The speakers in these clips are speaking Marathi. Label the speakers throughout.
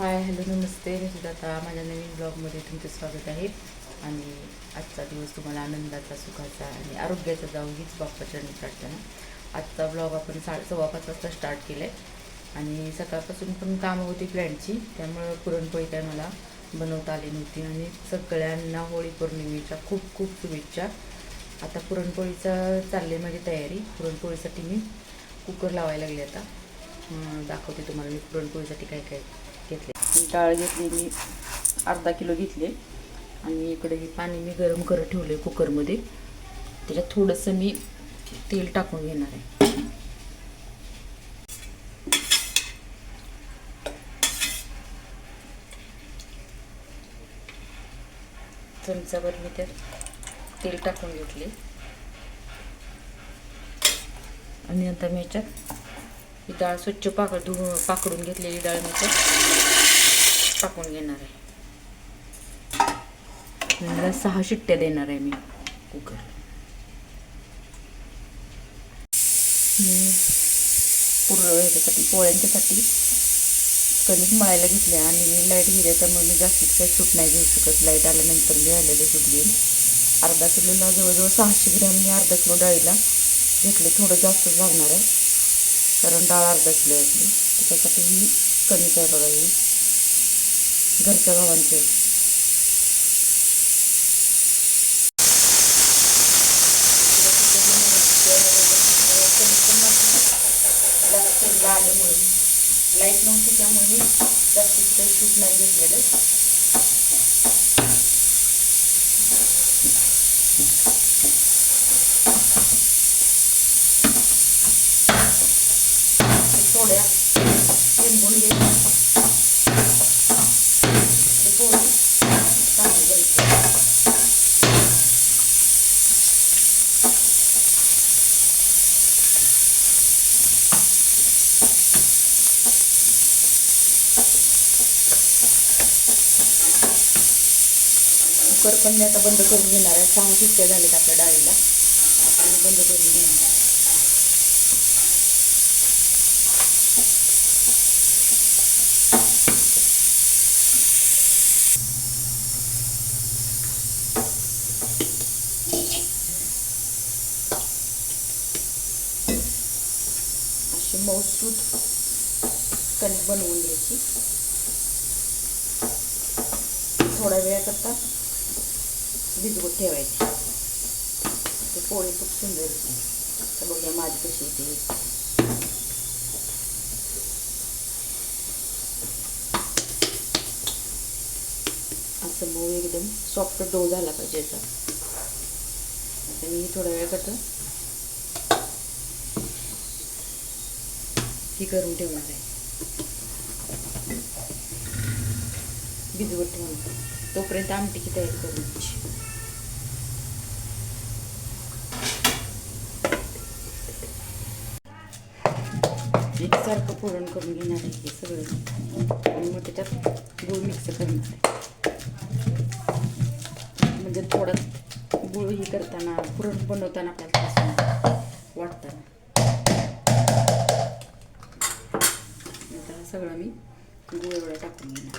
Speaker 1: हाय हॅलो नमस्ते. मी सुद्धा माझ्या नवीन ब्लॉगमध्ये तुमचं स्वागत आहे. आणि आजचा दिवस तुम्हाला आनंदाचा सुखाचा आणि आरोग्याचा जाऊ हीच बाप्पाचरणी प्रार्थना. आजचा ब्लॉग आपण सा सव्वा पाच वाजता स्टार्ट केला आहे आणि सकाळपासून पण कामं होती प्लॅनची त्यामुळं पुरणपोळी काय मला बनवता आली नव्हती. आणि सगळ्यांना होळी पौर्णिमेच्या खूप खूप शुभेच्छा. आता पुरणपोळीचा चालली माझी तयारी. पुरणपोळीसाठी मी कुकर लावायला लागले आता. दाखवते तुम्हाला मी पुरणपोळीसाठी काय काय डाळ घेतली मी अर्धा किलो घेतले. आणि इकडे हे पाणी मी गरम करत ठेवले कुकरमध्ये. त्याच्यात थोडंसं मी तेल टाकून घेणार आहे. चमचावर मी त्यात तेल टाकून घेतले. आणि आता मी याच्यात ही डाळ स्वच्छ पाकड धु पाकडून घेतलेली डाळ मी त्यात टाकून घेणार आहे. मला सहा शिट्ट्या देणार आहे मी. कुकर. पूर्ण ह्याच्यासाठी पोळ्यांच्यासाठी कणिक मळायला घेतले आणि मी लाइट तर त्यामुळे मी जास्तीत काही सूट नाही घेऊ शकत. लाइट आल्यानंतर मी राहिलेले सूट घेईन. अर्धा किलोला जवळजवळ सहाशे ग्रॅम मी अर्धा किलो डाळीला घेतले. थोडं जास्तच लागणार आहे. कारण डाळ अर्धा किलो असली त्याच्यासाठी ही कणिक आहे बघा ही. घरच्या गव्हांची जास्त आल्यामुळे लाइट नव्हती त्यामुळे जास्तीत काही शूट नाही घेतलेलं थोड्या लिंबून घ्यायच्या आणि पोळी चांगली घ्यायची कुकर पण मी आता बंद करून घेणार आहे. सहा शिट्ट्या झालेत आपल्या डाळीला. आता मी बंद करून घेणार आहे. अशी मौसूद कणिक बनवून घ्यायची. थोडा वेळाकरता भिजवत ठेवायची ते पोळी खूप सुंदर होती तर बघूया माझी कशी येते असं मऊ एकदम सॉफ्ट डो झाला पाहिजे याचा आता मी थोडा वेळ करतो ही करून ठेवणार आहे भिजवत ठेवणार तोपर्यंत आमटीची तयारी करून फोडण पुरण करून घेणार आहे हे सगळं. आणि मग त्याच्यात गुळ मिक्स करणार आहे. म्हणजे थोडं गूळ ही करताना पुरण बनवताना आपल्याला वाटताना. आता सगळं मी गुळ एवढं टाकून घेणार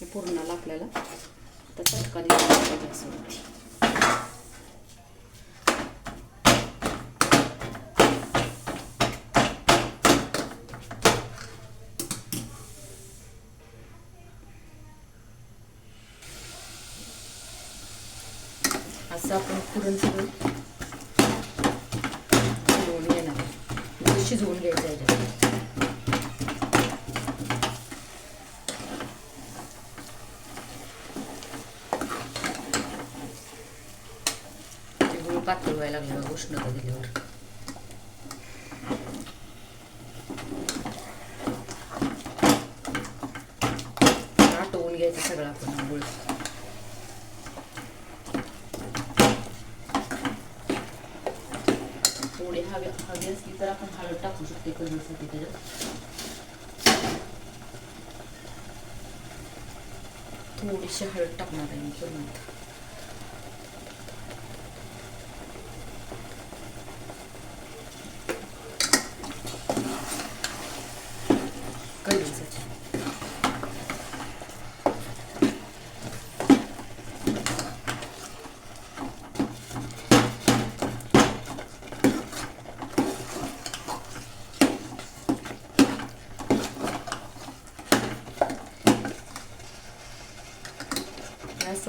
Speaker 1: हे पूर्णाला आपल्याला. आता चटका दिला गॅसवरती असं आपण पुरण सगळं शिजवून घेणार म्हणजे शिजवून घ्यायचं आहे ते गुळ पातळ व्हायला लागलं उष्णता दिल्यावर आटवून घ्यायचं सगळं आपण गुळ थोडी हवी हवी असली तर आपण हळद टाकू शकते करण्यासाठी त्याच्यात थोडीशी हळद टाकणार आहे मी पुरणात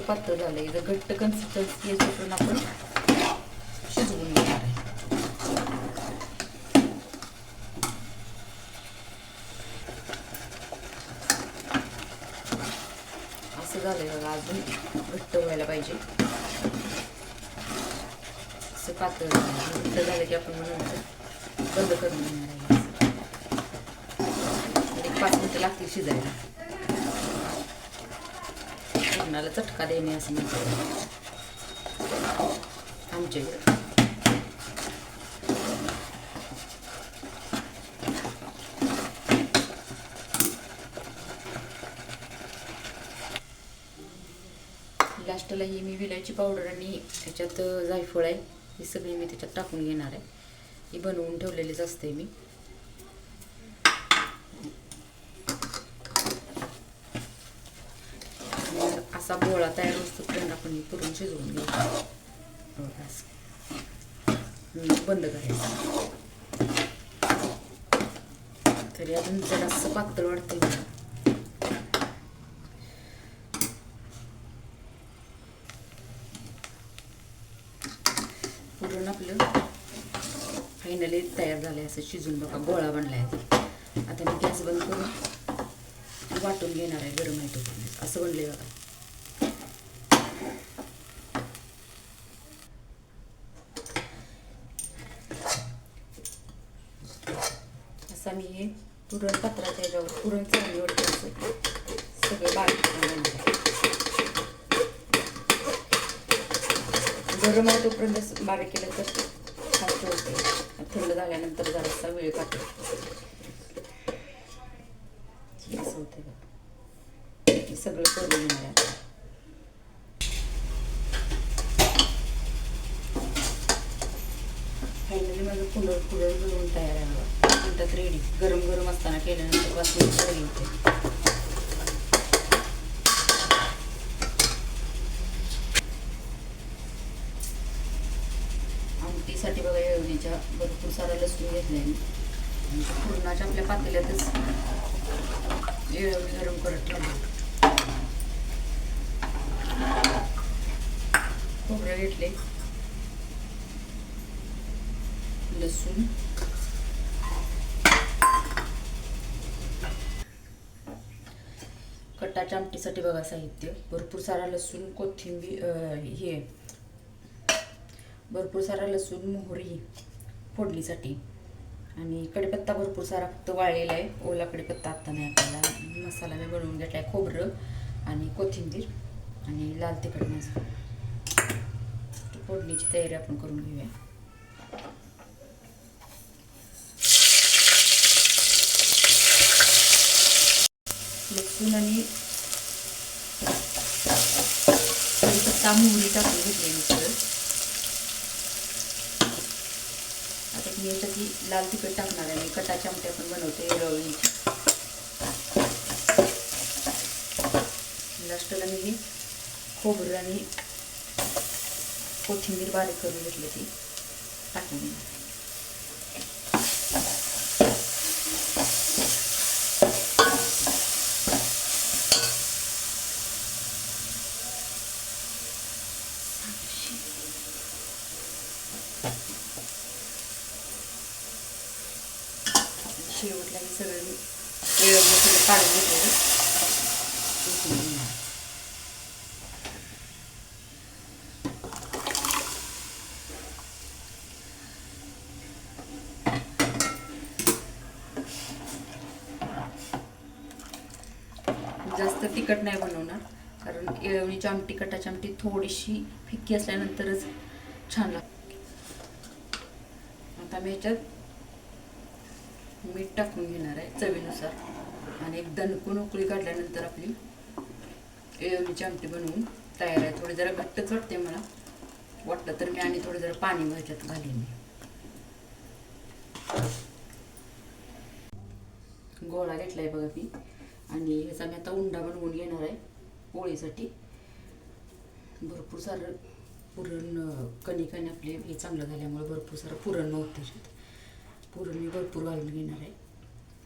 Speaker 1: पातळ झालं पातळ जर घट्ट कन्सिस्टन्सी याच्यातून आपण शिजवून घेणार आहे. असं झालंय बघा अजून. घट्ट व्हायला पाहिजे. असं पातळ झालं घट्ट झालं की आपण मग नंतर बंद करून घेणार आहे. एक पाच मिनटं लागतील शिजायला. पूर्णाला चटका देणे असं म्हणतात आमच्याकडे लास्टला ही मी विलायची पावडर आणि ह्याच्यात जायफळ आहे ही सगळी मी त्याच्यात टाकून घेणार आहे. ही बनवून ठेवलेलीच असते मी आणि असा गोळा तयार होतोपर्यंत आपण हे पुरून शिजवून घ्यायचं असं. बंद करायचं तरी अजून जरासं पातळ वाटते पुरण आपलं फायनली तयार झालं असं शिजून बघा गोळा बनला आहे आता मी गॅस बंद करून वाटून घेणार आहे गरम आहे तो असं बनलंय बघा असं मी हे पुरण पत्राच्या ह्याच्यावर पुरण चांगलीवरती असं सगळं बारीक करून घेणार आहे. गरम आहे तोपर्यंत बारीक केलं तर फास्ट होते थंड झाल्यानंतर जरासा वेळ काढतो. असं होतं बघा. सगळं करून घेणार आहे आता. फायनली माझं कुलर कुलर बनवून तयार आहे बघा. म्हणतात रेडी गरम गरम असताना केल्यानंतर वाचून होते आमटीसाठी बघा येळवणीच्या भरपूर सारा लसूण घेतलाय मी. पुरणाच्या आपल्या पातेल्यातच येळवणी गरम करत ठेवलं खोबरं घेतले. लसूण. कट्टाच्या आमटीसाठी बघा साहित्य. भरपूर सारा लसूण कोथिंबीर हे. भरपूर सारा लसूण मोहरी. फोडणीसाठी. आणि कढीपत्ता भरपूर सारा फक्त वाळलेला आहे. ओला कढीपत्ता आत्ता नाही आपल्याला. मसाला मी बनवून घेतला आहे खोबरं आणि कोथिंबीर आणि लाल तिखट मसाला. फोडणीची तयारी आपण करून घेऊया. लसूण आणि कडीपत्ता मोहरी टाकून घेतली मी सगळं याच्यातली लाल तिखट टाकणार आहे. मी कटाची आमटी पण बनवते रवळीची लास्टला मी हे खोबरं आणि कोथिंबीर बारीक करून घेतली ती टाकून घेणार शेवटला हे सगळं मी वेळेवर सगळं काढून घेतलेलं जास्त तिखट नाही बनवणार कारण येळवणीची आमटी कटाची आमटी थोडीशी फिक्की असल्यानंतरच छान लागते. आता मी ह्याच्यात मीठ टाकून घेणार आहे चवीनुसार. आणि एक दणकून उकळी काढल्यानंतर आपली एवढी आमटी बनवून तयार आहे. थोडी जरा घट्टच वाटते मला. वाटलं तर मी आणि थोडं जरा पाणी ह्याच्यात घालीन. गोळा घेतलाय बघा मी. आणि ह्याचा मी आता उंडा बनवून घेणार आहे पोळीसाठी. भरपूर सारं पुरण कणिकाने आपले हे चांगलं झाल्यामुळे भरपूर सारं पुरण नव्हतं त्याच्यात पुरण मी भरपूर घालून घेणार आहे.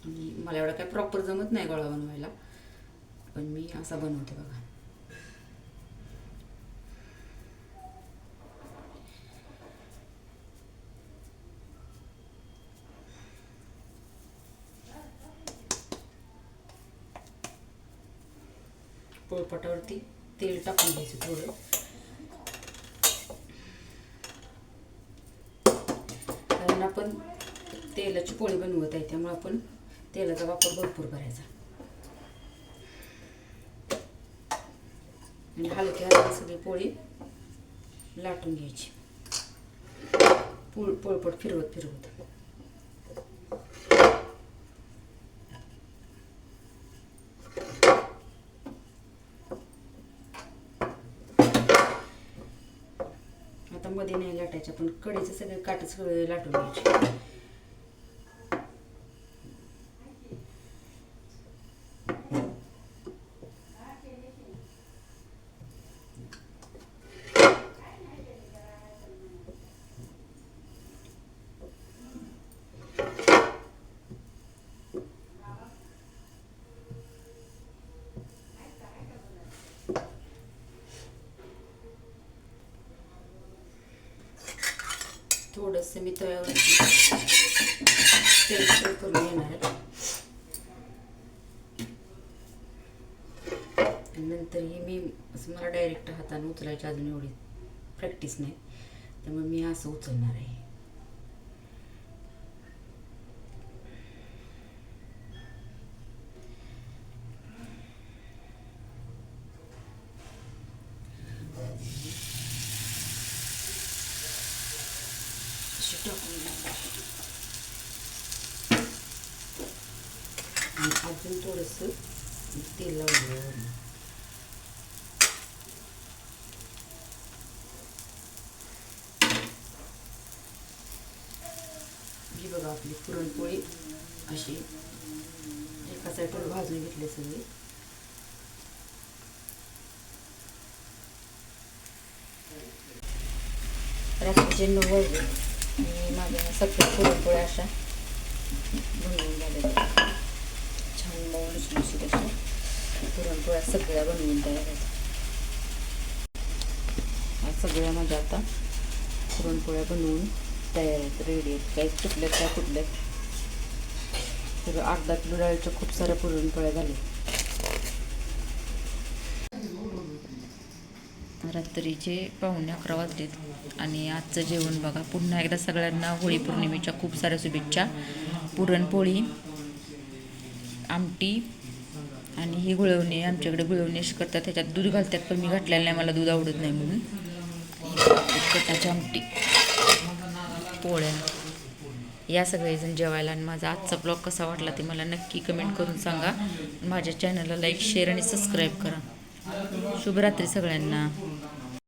Speaker 1: आणि मला एवढा काय प्रॉपर जमत नाही गोळा बनवायला. पण मी असा बनवते बघा. पोळपाटावरती तेल टाकून घ्यायचं थोडं. कारण आपण तेलाची पोळी बनवत आहे त्यामुळे आपण तेलाचा वापर भरपूर करायचा. आणि हलक्या हाताने सगळी पोळी लाटून घ्यायची. पोळ पोळपट फिरवत फिरवत. आता मध्ये नाही लाटायच्या पण कढीचे सगळे काट सगळे लाटून घ्यायचे. थोडंसं मी तव्यावरती तेल करून घेणार आहे नंतर ही मी असं मला डायरेक्ट हाताने उचलायची अजून एवढी प्रॅक्टिस नाही त्यामुळे मी असं उचलणार आहे अशी टाकून घ्यायची. आणि अजून थोडंसं तेल लावलं वरून. ही बघा आपली पुरणपोळी अशी एका साईडवर भाजून घेतली सगळी. रात्रीचे नऊ वाजले आणि माझ्या सगळ्या पुरणपोळ्या अशा बनवून झाल्या छान मऊ लुसलुशीत अशा पुरणपोळ्या सगळ्या बनवून तयार आहेत. सगळ्या माझ्या आता पुरणपोळ्या बनवून तयार आहेत रेडी आहेत. काहीच तुटल्यात काय फुटल्यात सगळं अर्धा किलो डाळीच्या खूप साऱ्या पुरणपोळ्या झाल्या रात्रीचे पाहुणे अकरा वाजलेत. आणि आजचं जेवण बघा पुन्हा एकदा सगळ्यांना होळी पौर्णिमेच्या खूप साऱ्या शुभेच्छा. पुरणपोळी आमटी आणि ही गुळवणी आमच्याकडे गुळवणी अशी करतात. त्याच्यात दूध घालतात पण मी घातलेलं नाही मला दूध आवडत नाही म्हणून. कटाची आमटी. पोळ्या. या सगळेजण जेवायला आणि माझा आजचा ब्लॉग कसा वाटला ते मला नक्की कमेंट करून सांगा. माझ्या चॅनलला लाईक शेअर आणि सबस्क्राईब करा. शुभरात्री सगळ्यांना.